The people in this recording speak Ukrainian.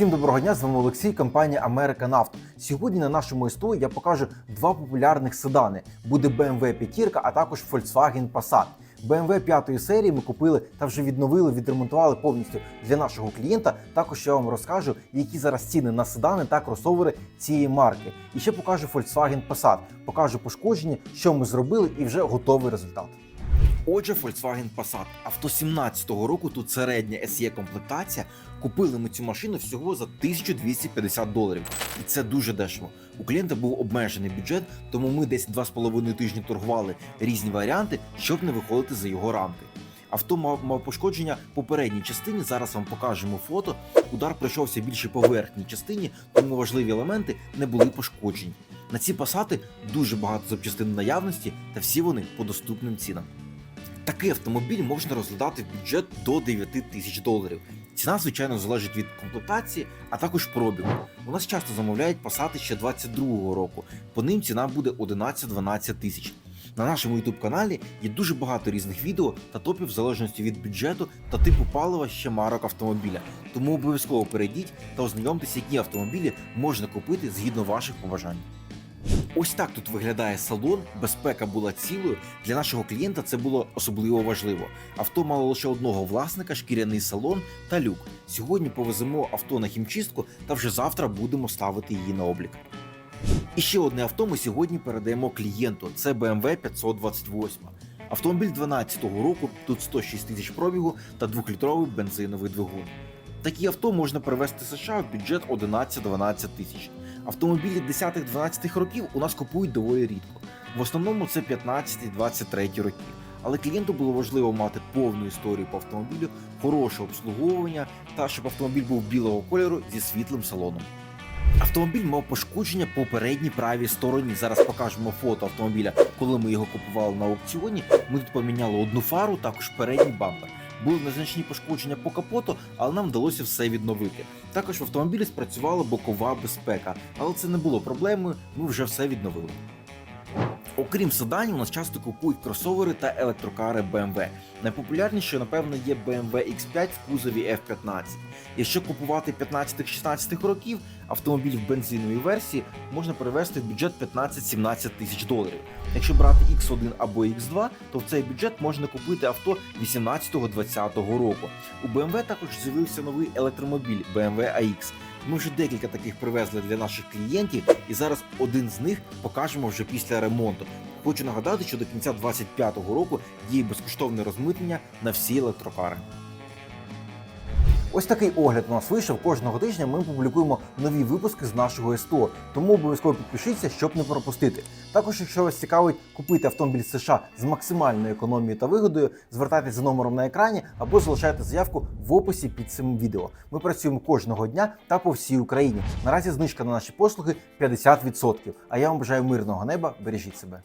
Всім доброго дня, з вами Олексій, компанія American Auto. Сьогодні на нашому СТО я покажу два популярних седани. Буде BMW 5, а також Volkswagen Passat. BMW 5 серії ми купили та вже відновили, відремонтували повністю для нашого клієнта. Також я вам розкажу, які зараз ціни на седани та кросовери цієї марки. І ще покажу Volkswagen Passat, покажу пошкодження, що ми зробили, і вже готовий результат. Отже, Volkswagen Passat. Авто 17-го року тут середня SE комплектація. Купили ми цю машину всього за 1250 доларів. І це дуже дешево. У клієнта був обмежений бюджет, тому ми десь 2,5 тижні торгували різні варіанти, щоб не виходити за його рамки. Авто мав, мав пошкодження попередній частині. Зараз вам покажемо фото. Удар пройшовся більше по верхній частині, тому важливі елементи не були пошкоджені. На ці пасати дуже багато запчастин наявності, та всі вони по доступним цінам. Такий автомобіль можна розглядати в бюджет до 9 тисяч доларів. Ціна, звичайно, залежить від комплектації, а також пробігу. У нас часто замовляють пасати ще 22-го року. По ним ціна буде 11-12 тисяч. На нашому youtube каналі є дуже багато різних відео та топів в залежності від бюджету та типу палива ще марок автомобіля. Тому обов'язково перейдіть та ознайомтеся, які автомобілі можна купити згідно ваших побажань. Ось так тут виглядає салон. Безпека була цілою. Для нашого клієнта це було особливо важливо. Авто мало лише одного власника, шкіряний салон та люк. Сьогодні повеземо авто на хімчистку та вже завтра будемо ставити її на облік. І ще одне авто ми сьогодні передаємо клієнту. Це BMW 528. Автомобіль 2012 року, тут 106 тисяч пробігу та 2-літровий бензиновий двигун. Такі авто можна привезти США в бюджет 11-12 тисяч. Автомобілі 10-12 років у нас купують доволі рідко. В основному це 15-23 роки. Але клієнту було важливо мати повну історію по автомобілю, хороше обслуговування та щоб автомобіль був білого кольору зі світлим салоном. Автомобіль мав пошкодження по передній правій стороні. Зараз покажемо фото автомобіля, коли ми його купували на аукціоні. Ми тут поміняли одну фару, також передній бампер. Були незначні пошкодження по капоту, але нам вдалося все відновити. Також в автомобілі спрацювала бокова безпека, але це не було проблемою. Ми вже все відновили. Окрім седанів, у нас часто купують кросовери та електрокари BMW. Найпопулярнішою, напевно, є BMW X5 в кузові F15. Якщо купувати 15-16 років, автомобіль в бензиновій версії можна перевести в бюджет 15-17 тисяч доларів. Якщо брати X1 або X2, то в цей бюджет можна купити авто 18-20 року. У BMW також з'явився новий електромобіль BMW AX. Ми вже декілька таких привезли для наших клієнтів, і зараз один з них покажемо вже після ремонту. Хочу нагадати, що до кінця 2025 року діє безкоштовне розмитнення на всі електрокари. Ось такий огляд у нас вийшов. Кожного тижня ми публікуємо нові випуски з нашого СТО, тому обов'язково підпишіться, щоб не пропустити. Також, якщо вас цікавить купити автомобіль США з максимальною економією та вигодою, звертайтеся за номером на екрані або залишайте заявку в описі під цим відео. Ми працюємо кожного дня та по всій Україні. Наразі знижка на наші послуги 50%. А я вам бажаю мирного неба, бережіть себе.